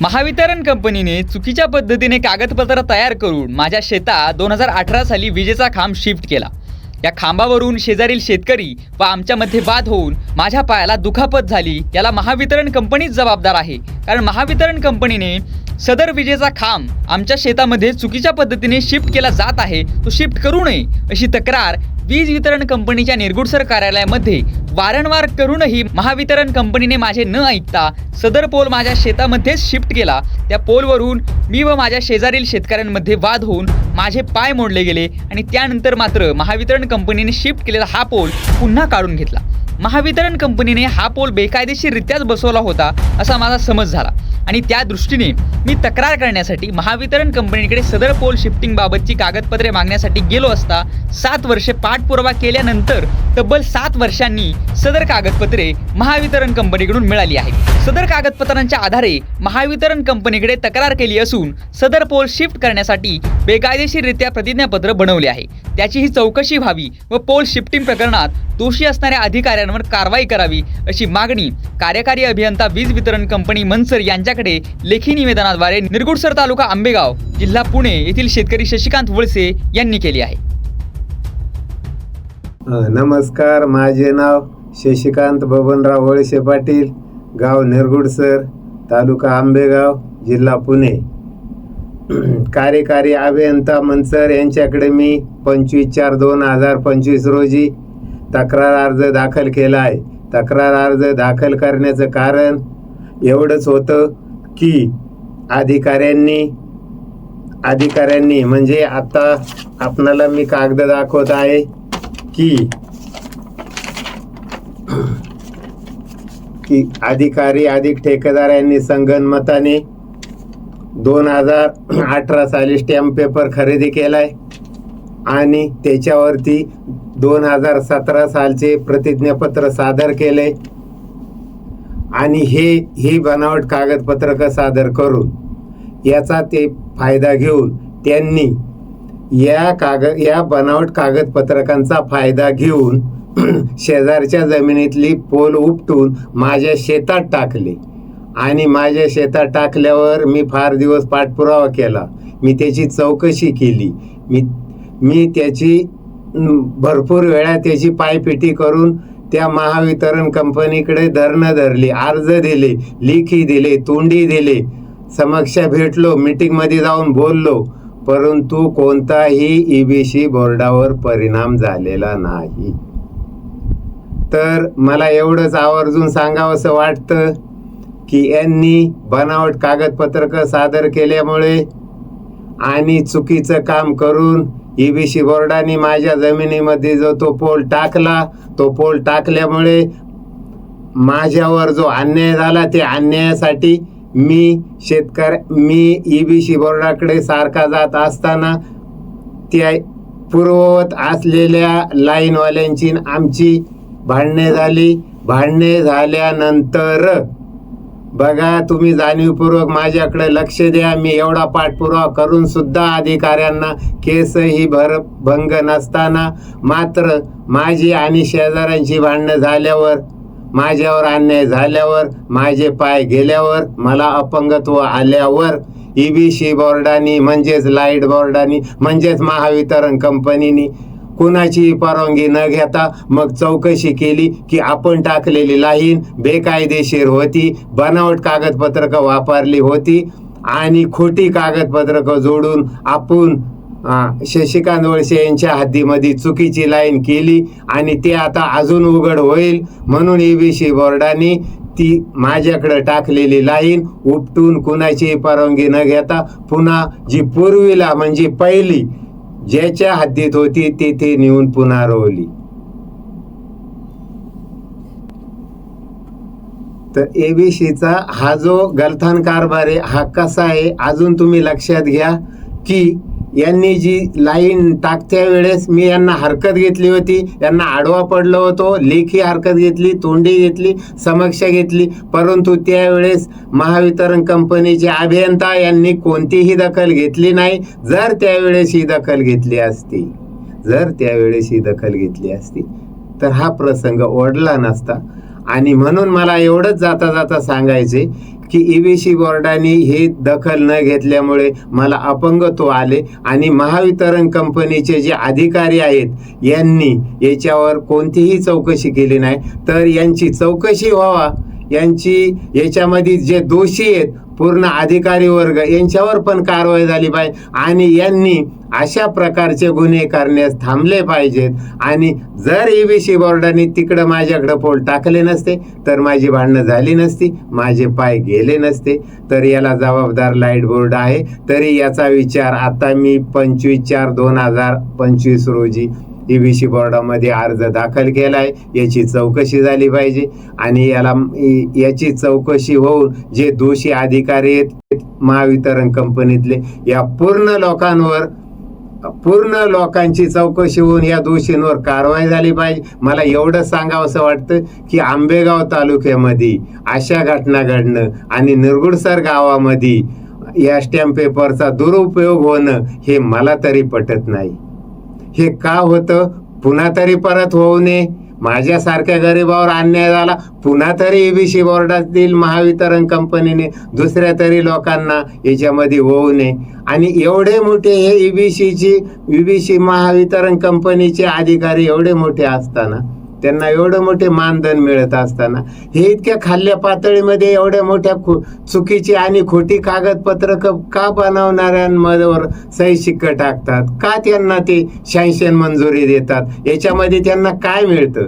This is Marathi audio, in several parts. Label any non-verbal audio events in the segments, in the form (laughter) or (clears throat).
महावितरण कंपनीने चुकीच्या पद्धतीने कागदपत्र तयार करून माझ्या शेतात दोन हजार अठरा साली विजेचा खांब शिफ्ट केला. या खांबावरून शेजारील शेतकरी व आमच्यामध्ये वाद होऊन माझ्या पायाला दुखापत झाली याला महावितरण कंपनीच जबाबदार आहे. कारण महावितरण कंपनीने सदर विजेचा खांब आमच्या शेतामध्ये चुकीच्या पद्धतीने शिफ्ट केला जात आहे तो शिफ्ट करू नये अशी तक्रार वीज वितरण कंपनीच्या निरगुडसर कार्यालयामध्ये वारंवार करूनही महावितरण कंपनीने माझे न ऐकता सदर पोल माझ्या शेतामध्येच शिफ्ट केला. त्या पोलवरून मी व माझ्या शेजारील शेतकऱ्यांमध्ये वाद होऊन माझे पाय मोडले गेले आणि त्यानंतर मात्र महावितरण कंपनीने शिफ्ट केलेला हा पोल पुन्हा काढून घेतला. महावितरण कंपनीने हा पोल बेकायदेशीररित्याच बसवला होता असा माझा समज झाला. आणि त्या दृष्टीने मी तक्रार करण्यासाठी महावितरण कंपनीकडे सदर पोल शिफ्टिंगबाबतची कागदपत्रे मागण्यासाठी गेलो असता सात वर्षे पाठपुरावा केल्यानंतर तब्बल सात वर्षांनी सदर कागदपत्रे महावितरण कंपनीकडून मिळाली आहेत. सदर कागदपत्रांच्या आधारे महावितरण कंपनीकडे तक्रार केली असून सदर पोल शिफ्ट करण्यासाठी बेकायदेशीररित्या प्रतिज्ञापत्र बनवले आहे. त्याची ही चौकशी व्हावी व पोल शिफ्टिंग प्रकरणात दोषी असणाऱ्या अधिकाऱ्यांवर कारवाई करावी अशी मागणी कार्यकारी अभियंता वीज वितरण कंपनी मनसर यांच्याकडे लेखी निवेदनाद्वारे निरगुडसर तालुका आंबेगाव जिल्हा पुणे येथील शेतकरी शशिकांत वळसे यांनी केली आहे. नमस्कार. माझे नाव शशिकांत बबनराव वळसे पाटील गाव निरगुडसर तालुका आंबेगाव जिल्हा पुणे. (clears throat) कार्यकारी अभियंता मनसर यांच्याकडे मी पंचवीस चार दोन हजार पंचवीस रोजी तक्रार अर्ज दाखल केला आहे तक्रार अर्ज दाखल करण्याचं कारण एवढंच होतं की अधिकाऱ्यांनी अधिकाऱ्यांनी म्हणजे आता आपणाला मी कागद दाखवत आहे की (clears throat) की अधिकारी अधिक ठेकेदार यांनी संगणमताने दोन हजार अठरा साली स्टॅम्प पेपर खरेदी केलाय. आणि त्याच्यावरती दोन हजार सतरा सालचे प्रतिज्ञापत्र सादर केले. आणि हे ही बनावट कागदपत्रक सादर करून याचा ते फायदा घेऊन त्यांनी या कागद या बनावट कागदपत्रकांचा फायदा घेऊन (clears throat) शेजारच्या जमिनीतली पोल उपटून माझ्या शेतात टाकले. आणि माझ्या शेतात टाकल्यावर मी फार दिवस पाठपुरावा केला. मी त्याची चौकशी केली. मी मी त्याची भरपूर वेळा त्याची पायपिटी करून त्या महावितरण कंपनीकडे धरणं धरली अर्ज दिले लिखी दिले तोंडी दिले. समक्ष भेटलो मीटिंगमध्ये जाऊन बोललो परंतु कोणताही ईबीसी बोर्डावर परिणाम झालेला नाही. तर मला एवढंच आवर्जून सांगावंसं वाटतं की यांनी बनावट कागदपत्रक सादर केल्यामुळे आणि चुकीचं काम करून ईबीसी बोर्डाने माझ्या जमिनीमध्ये जो तो पोल टाकला तो पोल टाकल्यामुळे माझ्यावर जो अन्याय झाला ते अन्यायासाठी मी शेतकर मी ईबीसी बोर्डाकडे सारखा जात असताना त्या पूर्ववत असलेल्या लाईनवाल्यांची आमची भांडणे झाली. भांडणे झाल्यानंतर बघा तुम्ही जाणीवपूर्वक माझ्याकडे लक्ष द्या. मी एवढा पाठपुरावा करून सुद्धा अधिकाऱ्यांना केसही भर भंग नसताना मात्र माझी आणि शेजाऱ्यांची भांडणं झाल्यावर माझ्यावर अन्याय झाल्यावर माझे पाय गेल्यावर मला अपंगत्व आल्यावर ईबीसी बोर्डानी म्हणजेच लाइट बोर्डानी म्हणजेच महावितरण कंपनीनी कुणाचीही परवानगी न घेता मग चौकशी केली की आपण टाकलेली लाईन बेकायदेशीर होती बनावट कागदपत्रक वापरली होती आणि खोटी कागदपत्रक जोडून आपण शशिकांत वळसे यांच्या हद्दीमध्ये चुकीची लाईन केली आणि ते आता अजून उघड होईल म्हणून एबीसी बोर्डाने ती माझ्याकडं टाकलेली लाईन उपटून कुणाची परवानगी न घेता पुन्हा जी पूर्वीला म्हणजे पहिली ज्याच्या हद्दीत होती तेथे नेऊन पुन्हा रोवली. तर एबीसीचा हा जो गलथान कारभार आहे हा कसा आहे अजून तुम्ही लक्षात घ्या की यांनी जी लाईन टाकत्या वेळेस मी यांना हरकत घेतली होती यांना आडवा पडलो होतो लेखी हरकत घेतली तोंडी घेतली समक्ष घेतली. परंतु त्यावेळेस महावितरण कंपनीचे अभियंता यांनी कोणतीही दखल घेतली नाही. जर त्यावेळेस ही दखल घेतली असती जर त्यावेळेस ही दखल घेतली असती तर हा प्रसंग ओढला नसता. आणि म्हणून मला एवढंच जाता जाता सांगायचे की ईबीसी बोर्डाने ही दखल न घेतल्यामुळे मला अपंगत्व आले आणि महावितरण कंपनीचे जे अधिकारी आहेत यांनी याच्यावर कोणतीही चौकशी केली नाही. तर यांची चौकशी व्हावा. यांची याच्यामध्ये जे दोषी आहेत पूर्ण अधिकारी वर्ग यांच्यावर पण कारवाई झाली पाहिजे. आणि यांनी अशा प्रकारचे गुन्हे करण्यास थांबले पाहिजेत. आणि जर ईबीसी बोर्डाने तिकडं माझ्याकडं पोल टाकले नसते तर माझी भांडणं झाली नसती माझे पाय गेले नसते तर याला जबाबदार लाइट बोर्ड आहे. तरी याचा विचार आता मी पंचवीस चार दोन हजार पंचवीस रोजी ईबीसी बोर्डामध्ये अर्ज दाखल केला आहे याची चौकशी झाली पाहिजे. आणि याला याची चौकशी होऊन जे दोषी अधिकारी आहेत महावितरण कंपनीतले या पूर्ण लोकांवर पूर्ण लोकांची चौकशी होऊन या दोषींवर कारवाई झाली पाहिजे. मला एवढं सांगावं असं वाटतं की आंबेगाव तालुक्यामध्ये अशा घटना घडणं आणि निरगुडसर गावामध्ये या स्टॅम्प पेपरचा दुरुपयोग होणं हे मला तरी पटत नाही. हे का होतं? पुन्हा तरी परत होऊ नये. माझ्यासारख्या गरिबावर अन्याय झाला पुन्हा तरी एबीसी बोर्डातील महावितरण कंपनीने दुसऱ्या तरी लोकांना याच्यामध्ये होऊ नये. आणि एवढे मोठे हे ईबीसीची ईबीसी महावितरण कंपनीचे अधिकारी एवढे मोठे असताना त्यांना एवढं मोठे मानधन मिळत असताना. हे इतक्या खाल्ल्या पातळीमध्ये एवढ्या मोठ्या चुकीची आणि खोटी कागदपत्र का बनवणाऱ्यांवर सही शिक्क टाकतात? का त्यांना ते शँशन मंजुरी देतात? याच्यामध्ये त्यांना काय मिळतं?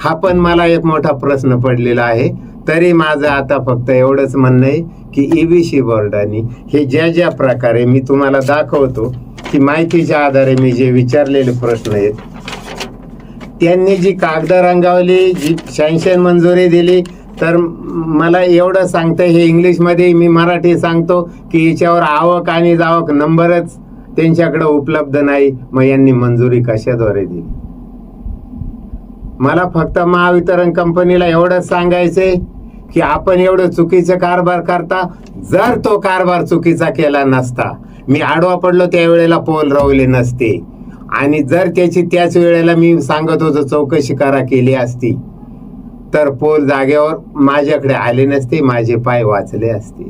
हा पण मला एक मोठा प्रश्न पडलेला आहे. तरी माझं आता फक्त एवढंच म्हणणं आहे की ईबीसी बोर्डाने हे ज्या ज्या प्रकारे मी तुम्हाला दाखवतो की माहितीच्या आधारे मी जे विचारलेले प्रश्न आहेत त्यांनी जी कागद रंगावली जी सँक्शन मंजुरी दिली तर मला एवढं सांगतं हे इंग्लिशमध्ये मी मराठी सांगतो की याच्यावर आवक आणि जावक नंबरच त्यांच्याकडे उपलब्ध नाही. मग यांनी मंजुरी कशाद्वारे दिली? मला फक्त महावितरण कंपनीला एवढंच सांगायचंय की आपण एवढं चुकीचं कारभार करता जर तो कारभार चुकीचा केला नसता मी आडवा पडलो त्यावेळेला पोल रवले नसते. आणि जर त्याची त्याच वेळेला मी सांगत होतो चौकशी करा केली असती तर पोल जागेवर माझ्याकडे आले नसते माझे पाय वाचले असते.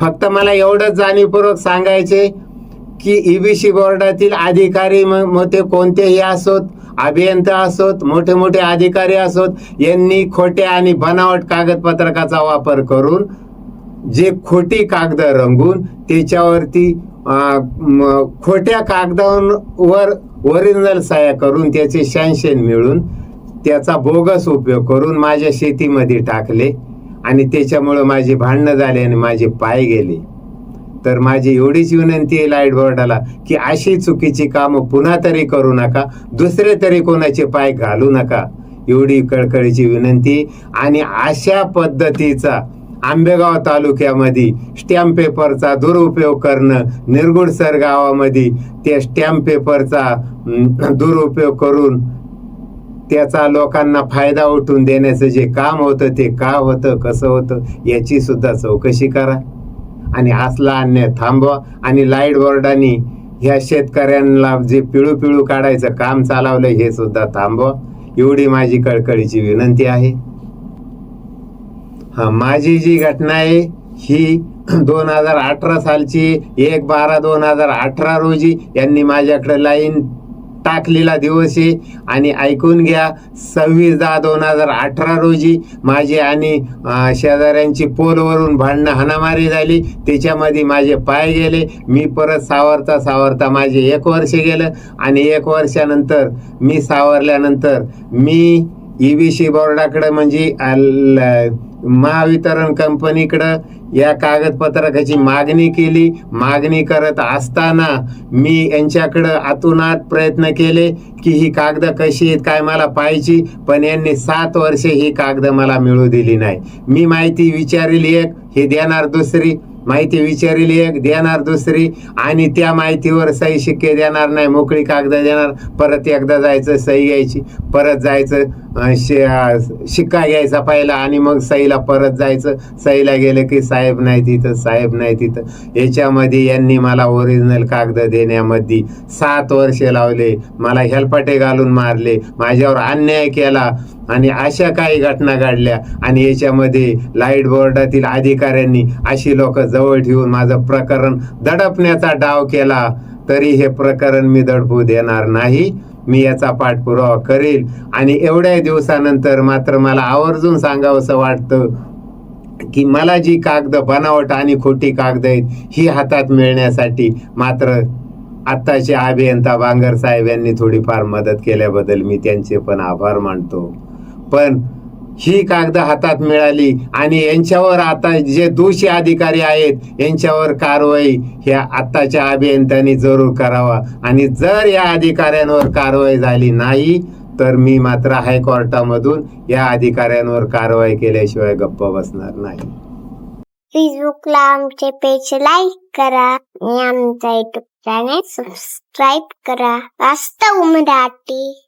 फक्त मला एवढंच जाणीवपूर्वक सांगायचे की ईबीसी बोर्डातील अधिकारी मग ते कोणतेही असोत अभियंता असोत मोठे मोठे अधिकारी असोत यांनी खोट्या आणि बनावट कागदपत्रकाचा वापर करून जे खोटी कागद रंगून त्याच्यावरती खोट्या कागदांवर ओरिजिनल साया करून त्याचे शॅनशेन मिळून त्याचा बोगस उपयोग करून माझ्या शेतीमध्ये टाकले आणि त्याच्यामुळं माझी भांडणं झाली आणि माझे पाय गेले. तर माझी एवढीच विनंती आहे लाइट बोर्डाला की अशी चुकीची कामं पुन्हा तरी करू नका दुसरे तरी कोणाचे पाय घालू नका एवढी कळकळीची विनंती. आणि अशा पद्धतीचा आंबेगाव तालुक्यामध्ये स्टॅम्प पेपरचा दुरुपयोग करणं निरगुडसर गावामध्ये त्या स्टॅम्प पेपरचा दुरुपयोग करून त्याचा लोकांना फायदा उठून देण्याचं जे काम होतं ते का होतं कसं होतं याची सुद्धा चौकशी करा. आणि असला अन्याय थांबवा. आणि लाइट बोर्डाने ह्या शेतकऱ्यांना जे पिळू पिळू काढायचं काम चालवलं हे सुद्धा थांबवा. एवढी माझी कळकळीची विनंती आहे. माझी जी घटना आहे ही (clears throat) दोन हजार अठरा सालची एक बारा दोन हजार अठरा रोजी यांनी माझ्याकडे लाईन टाकलेला दिवस आहे. आणि ऐकून घ्या सव्वीस दहा दोन हजार अठरा रोजी माझे आणि शेजाऱ्यांची पोलवरून भांडणं हाणामारी झाली. त्याच्यामध्ये माझे पाय गेले. मी परत सावरता सावरता माझे एक वर्ष गेलं. आणि एक वर्षानंतर मी सावरल्यानंतर मी ईबीसी बोर्डाकडे म्हणजे महावितरण कंपनीकडं या कागदपत्रकाची मागणी केली. मागणी करत असताना मी यांच्याकडं आतुनात प्रयत्न केले की ही कागद कशी आहेत काय मला पाहिजे पण यांनी सात वर्षे ही कागद मला मिळू दिली नाही. मी माहिती विचारली एक हे देणार दुसरी. माहिती विचारली एक देणार दुसरी आणि त्या माहितीवर सही शिक्के देणार नाही मोकळी कागद देणार परत एकदा जायचं सही घ्यायची परत जायचं शिक्का घ्यायचा पहिला आणि मग सहीला परत जायचं सहीला गेलं की साहेब नाही तिथं साहेब नाही तिथं. याच्यामध्ये यांनी मला ओरिजिनल कागद देण्यामध्ये सात वर्षे लावले मला हेलपाटे घालून मारले माझ्यावर अन्याय केला आणि अशा काही घटना घडल्या आणि याच्यामध्ये लाइट बोर्डातील अधिकाऱ्यांनी अशी लोक जवळ ठेवून माझं प्रकरण दडपण्याचा डाव केला तरी हे प्रकरण मी दडपू देणार नाही. मी याचा पाठपुरावा करेल. आणि एवढ्या दिवसानंतर मात्र मला आवर्जून सांगावंसं वाटतं की मला जी कागद बनावट आणि खोटी कागद आहेत ही हातात मिळण्यासाठी मात्र आत्ताचे अभियंता बांगर साहेब यांनी थोडीफार मदत केल्याबद्दल मी त्यांचे पण आभार मानतो. पण ही कागद हातात मिळाली आणि यांच्यावर आता जे दोषी अधिकारी आहेत यांच्यावर कारवाई ह्या आत्ताच्या अभियंत्यांनी जरूर करावा. आणि जर या अधिकाऱ्यांवर कारवाई झाली नाही तर मी मात्र हायकोर्टामधून या अधिकाऱ्यांवर कारवाई केल्याशिवाय गप्प बसणार नाही. फेसबुकला आमचे पेज लाईक करा आणि आमचा युट्यूब चॅनेल सबस्क्राईब करा. वास्तव मराठी.